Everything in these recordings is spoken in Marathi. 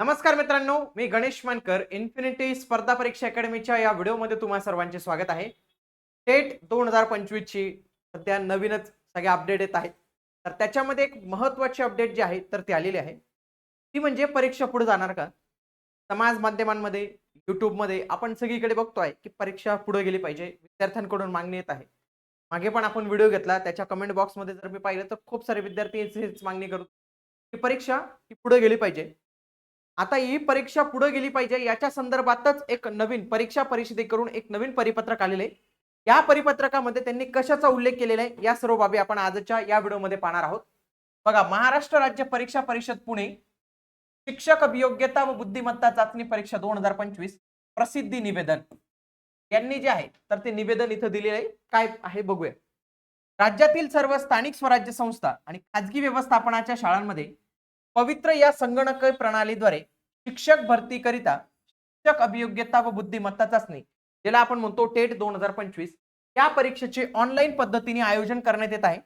नमस्कार मित्रांनो मी गणेश मानकर इन्फिनिटी स्पर्धा परीक्षा अकॅडमीच्या या व्हिडिओमध्ये तुम्हा सर्वांचे स्वागत आहे. टेट दोन हजार पंचवीसची सध्या नवीनच सगळ्या अपडेट येत आहेत. तर त्याच्यामध्ये एक महत्वाची अपडेट जी आहे तर ती आलेली आहे. ती म्हणजे परीक्षा पुढे जाणार का? समाज माध्यमांमध्ये यूट्यूबमध्ये आपण सगळीकडे बघतोय की परीक्षा पुढे गेली पाहिजे विद्यार्थ्यांकडून मागणी येत आहे. मागे पण आपण व्हिडिओ घेतला त्याच्या कमेंट बॉक्समध्ये जर मी पाहिलं तर खूप सारे विद्यार्थी हेच- मागणी करू. की परीक्षा ही पुढे गेली पाहिजे. आता ही परीक्षा पुढे गेली पाहिजे. याच्या संदर्भातच एक नवीन परीक्षा परिषदेकडून एक नवीन परिपत्रक आलेले आहे. या परिपत्रकामध्ये त्यांनी कशाचा उल्लेख केलेला आहे? या सर्व बाबी आपण आजच्या या व्हिडिओमध्ये पाहणार आहोत. बघा महाराष्ट्र राज्य परीक्षा परिषद पुणे शिक्षक अभियोग्यता व बुद्धिमत्ता चाचणी परीक्षा दोन हजार पंचवीस प्रसिद्धी निवेदन. यांनी जे आहे तर ते निवेदन इथं दिलेलं आहे. काय आहे बघूया. राज्यातील सर्व स्थानिक स्वराज्य संस्था आणि खाजगी व्यवस्थापनाच्या शाळांमध्ये पवित्र या संगणक प्रणालीद्वारे शिक्षक भरतीकरिता शिक्षक अभियोग्यता व बुद्धिमत्ता चाचणी ज्याला आपण म्हणतो टेट दोन हजार पंचवीस या परीक्षेचे ऑनलाईन पद्धतीने आयोजन करण्यात येत आहे.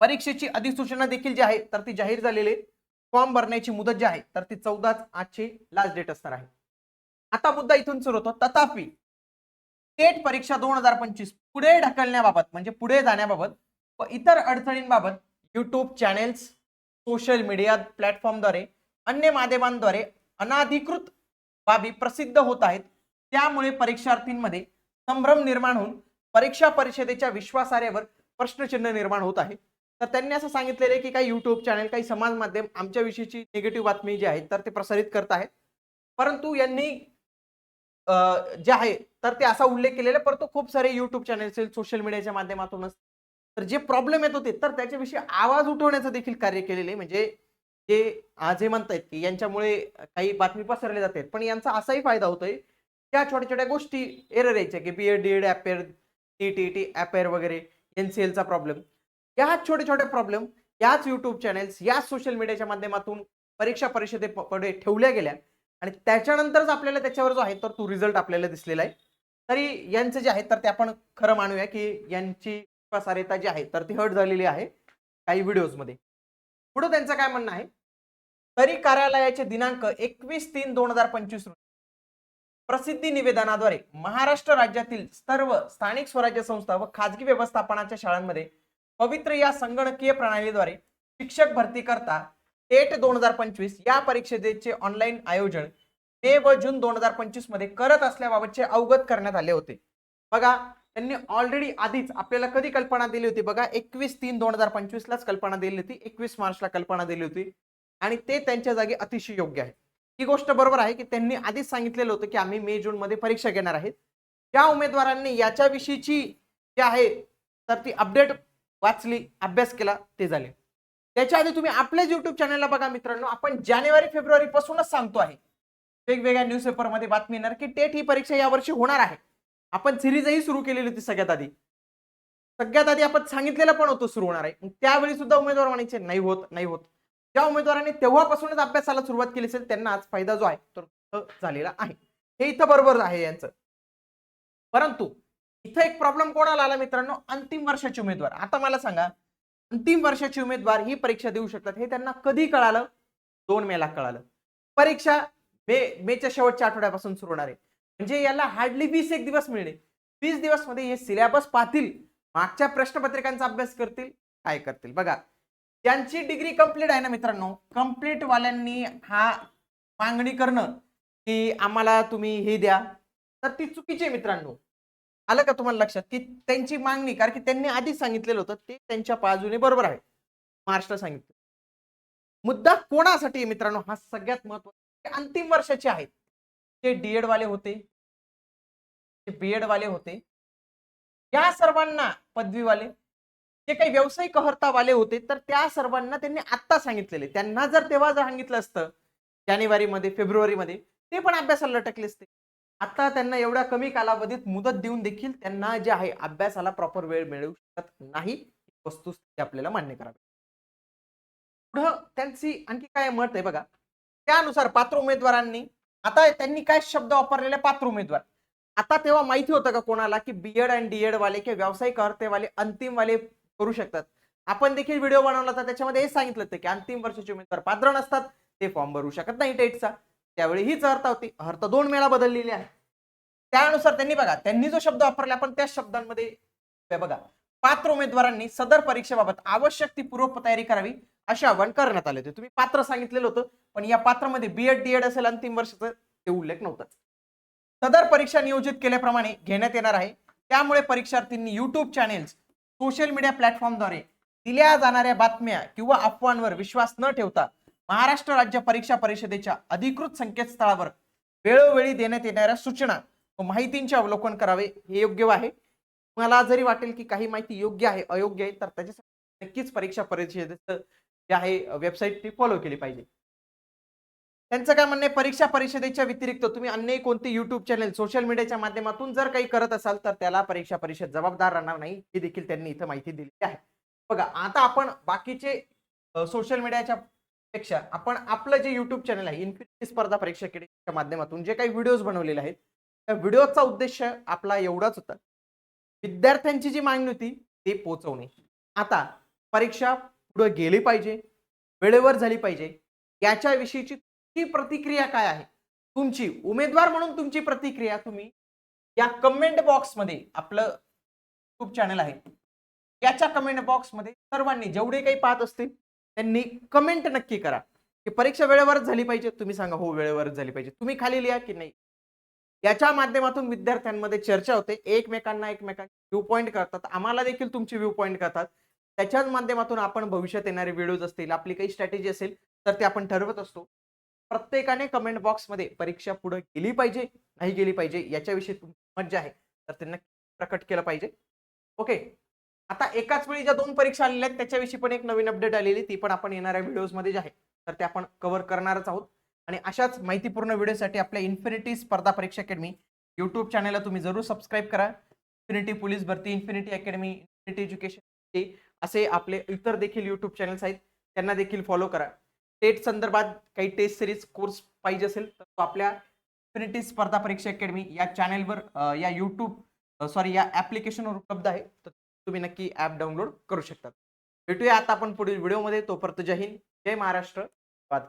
परीक्षेची अधिसूचना देखील जी आहे तर ती जाहीर झालेली फॉर्म भरण्याची मुदत जी आहे तर ती चौदाच आजची लास्ट डेट असणार आहे. आता मुद्दा इथून सुरू होतो. तथापि टेट परीक्षा दोन हजार पंचवीस पुढे ढकलण्याबाबत म्हणजे पुढे जाण्याबाबत व इतर अडचणींबाबत युट्यूब चॅनेल्स सोशल मीडिया प्लॅटफॉर्मद्वारे अन्य माध्यमांद्वारे अनाधिकृत बाबी प्रसिद्ध होत आहेत. त्यामुळे परीक्षार्थींमध्ये संभ्रम निर्माण होऊन परीक्षा परिषदेच्या विश्वासार्‍यावर प्रश्नचिन्ह निर्माण होत आहे. तर त्यांनी असं सांगितलेलं आहे की काही युट्यूब चॅनल काही समाज माध्यम आमच्याविषयीची निगेटिव्ह बातमी जी आहे तर ते प्रसारित करत आहेत. परंतु यांनी जे आहे तर ते असा उल्लेख केलेला परंतु खूप सारे युट्यूब चॅनल सोशल मीडियाच्या माध्यमातूनच तर जे प्रॉब्लेम येत होते तर त्याच्याविषयी आवाज उठवण्याचं देखील कार्य केलेले आहे. म्हणजे जे आज हे म्हणतायत की यांच्यामुळे काही बातमी पसरल्या जातात पण यांचा असाही फायदा होतोय. त्या छोट्या छोट्या गोष्टी एरर यायच्या की B Ed D Ed appear T T T appear वगैरे एन सी एलचा प्रॉब्लेम या छोटे छोटे प्रॉब्लेम याच यूट्यूब चॅनेल्स याच सोशल मीडियाच्या माध्यमातून परीक्षा परिषदेपुढे ठेवल्या गेल्या. आणि त्याच्यानंतरच आपल्याला त्याच्यावर जो आहे तर तो रिझल्ट आपल्याला दिसलेला आहे. तरी यांचं जे आहे तर ते आपण खरं मानूया की यांची प्रसारिता जी आहे तर ती हट झालेली आहे काही व्हिडिओजमध्ये. पुढे त्यांचं काय म्हणणं आहे? तरी कार्यालयाचे दिनांक एकवीस तीन दोन हजार पंचवीस रोजी. प्रसिद्धी निवेदनाद्वारे महाराष्ट्र राज्यातील सर्व स्थानिक स्वराज्य संस्था व खाजगी व्यवस्थापनाच्या शाळांमध्ये पवित्र या संगणकीय प्रणालीद्वारे शिक्षक भरती करता टेट दोन हजार पंचवीस या परीक्षेचे ऑनलाईन आयोजन मे व जून दोन हजार पंचवीसमध्ये करत असल्याबाबतचे अवगत करण्यात आले होते. बघा त्यांनी ऑलरेडी आधीच आपल्याला कधी कल्पना दिली होती बघा एकवीस तीन दोन हजार पंचवीसलाच कल्पना दिली होती एकवीस मार्चला कल्पना दिली होती. आणि ते त्यांच्या जागी अतिशय योग्य आहे. ही गोष्ट बरोबर आहे की त्यांनी आधीच सांगितलेलं होतं की आम्ही मे जून मध्ये परीक्षा घेणार आहेत. ज्या उमेदवारांनी याच्याविषयीची जी आहे तर ती अपडेट वाचली अभ्यास केला ते झाले. त्याच्या आधी तुम्ही आपल्याच युट्यूब चॅनलला बघा मित्रांनो आपण जानेवारी फेब्रुवारी पासूनच सांगतो आहे. वेगवेगळ्या न्यूजपेपरमध्ये बातमी येणार की टेट ही परीक्षा यावर्षी होणार आहे. आपण सिरीजही सुरू केलेली होती सगळ्यात आधी. सगळ्यात आधी आपण सांगितलेलं पण होतं सुरू होणार आहे. त्यावेळी सुद्धा उमेदवार म्हणायचे नाही होत नाही होत. ज्या उमेदवारांनी तेव्हापासूनच अभ्यासाला सुरुवात केली असेल त्यांना आज फायदा जो आहे तो तो झालेला आहे. हे इथं बरोबर आहे यांचं. परंतु इथं एक प्रॉब्लेम कोणाला आला मित्रांनो? अंतिम वर्षाचे उमेदवार. आता मला सांगा अंतिम वर्षाचे उमेदवार ही परीक्षा देऊ शकतात हे त्यांना कधी कळालं? दोन मेला कळालं. परीक्षा मे मेच्या शेवटच्या आठवड्यापासून सुरू होणार आहे. म्हणजे याला हार्डली वीस एक दिवस मिळणे. वीस दिवसमध्ये हे सिलेबस पाहतील मागच्या प्रश्नपत्रिकांचा अभ्यास करतील काय करतील. बघा ज्यांची डिग्री कंप्लीट आहे ना मित्रांनो कंप्लीट वाल्यांनी हा मागणी करणं की आम्हाला तुम्ही हे द्या. तर ती चुकीची आहे मित्रांनो. आलं का तुम्हाला लक्षात? की त्यांची मागणी कारण की त्यांनी आधीच सांगितलेलं होतं ते त्यांच्या बाजूने बरोबर आहे. महाराष्ट्र सांगितलं. मुद्दा कोणासाठी मित्रांनो? हा सगळ्यात महत्त्वाचा अंतिम वर्षाचे आहेत. ते डीएड वाले होते बीएड वाले होते या सर्वांना पदवीवाले जे काही व्यावसायिक वाले होते तर त्या सर्वांना त्यांनी आत्ता सांगितलेले. त्यांना जर तेव्हा जर सांगितलं असतं जानेवारीमध्ये फेब्रुवारीमध्ये ते पण अभ्यासाला लटकले असते. आता त्यांना एवढ्या कमी कालावधीत मुदत देऊन देखील त्यांना जे आहे अभ्यासाला प्रॉपर वेळ मिळू शकत नाही वस्तुस्थिती आपल्याला मान्य करावी. पुढं त्यांची आणखी काय मत आहे बघा. त्यानुसार पात्र उमेदवारांनी आता त्यांनी काय शब्द वापरलेले? पात्र उमेदवार. आता तेव्हा माहिती होतं का कोणाला की बीएड अँड डीएड वाले किंवा व्यावसायिक अर्हतेवाले अंतिम वाले करू शकतात? आपण देखील व्हिडिओ बनवला होता त्याच्यामध्ये हे सांगितलं होतं की अंतिम वर्षाचे उमेदवार पात्र नसतात ते फॉर्म भरू शकत नाही टेटचा. त्यावेळी हीच अर्थ होती. अर्थ दोन वेळा बदललेली आहे. त्यानुसार त्यांनी बघा त्यांनी जो शब्द वापरला आपण त्याच शब्दांमध्ये बघा. पात्र उमेदवारांनी सदर परीक्षेबाबत आवश्यक ती पूर्व तयारी करावी असे आवाहन करण्यात आले होते. तुम्ही पात्र सांगितलेलं होतं पण या पात्रामध्ये बीएड डीएड असेल अंतिम वर्षाचं ते उल्लेख नव्हता सदर परीक्षा नियोजित केल्याप्रमाणे घेण्यात येणार आहे. त्यामुळे परीक्षार्थींनी युट्यूब चॅनेल्स सोशल मीडिया प्लॅटफॉर्मद्वारे दिल्या जाणाऱ्या बातम्या किंवा अफवांवर विश्वास न ठेवता महाराष्ट्र राज्य परीक्षा परिषदेच्या अधिकृत संकेतस्थळावर वेळोवेळी देण्यात येणाऱ्या सूचना व माहितींचे अवलोकन करावे हे योग्य आहे. मला जरी वाटेल की काही माहिती योग्य आहे अयोग्य आहे तर त्याच्यासाठी नक्कीच परीक्षा परिषदेचं जे आहे वेबसाईट ती फॉलो केली पाहिजे. त्यांचं काय म्हणणं आहे? परीक्षा परिषदेच्या व्यतिरिक्त तुम्ही अन्य कोणते युट्यूब चॅनल सोशल मीडियाच्या माध्यमातून जर काही करत असाल तर त्याला परीक्षा परिषद जबाबदार राहणार नाही ही देखील त्यांनी इथं माहिती दिलेली आहे. बघा आता आपण बाकीचे सोशल मीडियाच्या पेक्षा आपण आपलं जे युट्यूब चॅनल आहे इन्फिनिटी स्पर्धा परीक्षा माध्यमातून जे काही व्हिडिओज बनवलेले आहेत त्या व्हिडिओचा उद्देश आपला एवढाच होता. विद्यार्थ्यांची जी मागणी होती ते पोचवणे आता परीक्षा पुढे गेली पाहिजे वेळेवर झाली पाहिजे याच्याविषयीची ती प्रतिक्रिया काय आहे? तुमची उमेदवार म्हणून तुमची प्रतिक्रिया तुम्ही या कमेंट बॉक्समध्ये आपलं युट्यूब चॅनल आहे. याच्या कमेंट बॉक्समध्ये सर्वांनी जेवढे काही पाहत असतील त्यांनी कमेंट नक्की करा. की परीक्षा वेळेवरच झाली पाहिजे. तुम्ही सांगा हो वेळेवरच झाली पाहिजे. तुम्ही खाली लिहा की नाही? याच्या माध्यमातून विद्यार्थ्यांमध्ये चर्चा होते. एकमेकांना एकमेकांचे व्ह्यू पॉईंट करतात. आम्हाला देखील तुमची व्ह्यू पॉईंट करतात. त्याच्याच माध्यमातून आपण भविष्यात येणारे व्हिडिओज असतील आपली काही स्ट्रॅटेजी असेल तर ते आपण ठरवत असतो. प्रत्येकाने कमेंट बॉक्समध्ये परीक्षा पुढे गेली पाहिजे नाही गेली पाहिजे याच्याविषयी तुमची मज्जा आहे. तर त्यांना प्रकट केलं पाहिजे. ओके आता एकाच वेळी ज्या दोन परीक्षा आलेल्या आहेत त्याच्याविषयी पण एक नवीन अपडेट आलेली ती पण आपण येणाऱ्या व्हिडिओजमध्ये जे आहे तर ते आपण कव्हर करणारच आहोत. आणि अशाच माहितीपूर्ण व्हिडिओसाठी आपल्या इन्फिनिटी स्पर्धा परीक्षा अकॅडमी यूट्यूब चॅनलला तुम्ही जरूर सबस्क्राईब करा. इन्फिनिटी पोलीस भरती इन्फिनिटी अकॅडमी इन्फिनिटी एज्युकेशन असे आपले इतर देखील यूट्यूब चॅनल्स आहेत त्यांना देखील फॉलो करा. टेट संदर्भात काही टेस्ट सिरीज कोर्स पाहिजे असेल तर तो आपल्या इन्फिनिटी स्पर्धा परीक्षा अकॅडमी या चॅनेलवर या यूट्यूब सॉरी या ॲप्लिकेशनवर उपलब्ध आहे. तर तुम्ही नक्की ॲप डाउनलोड करू शकता. भेटूया आता आपण पुढील व्हिडिओमध्ये तोपर्यंत जय हिंद जय महाराष्ट्र. धन्यवाद.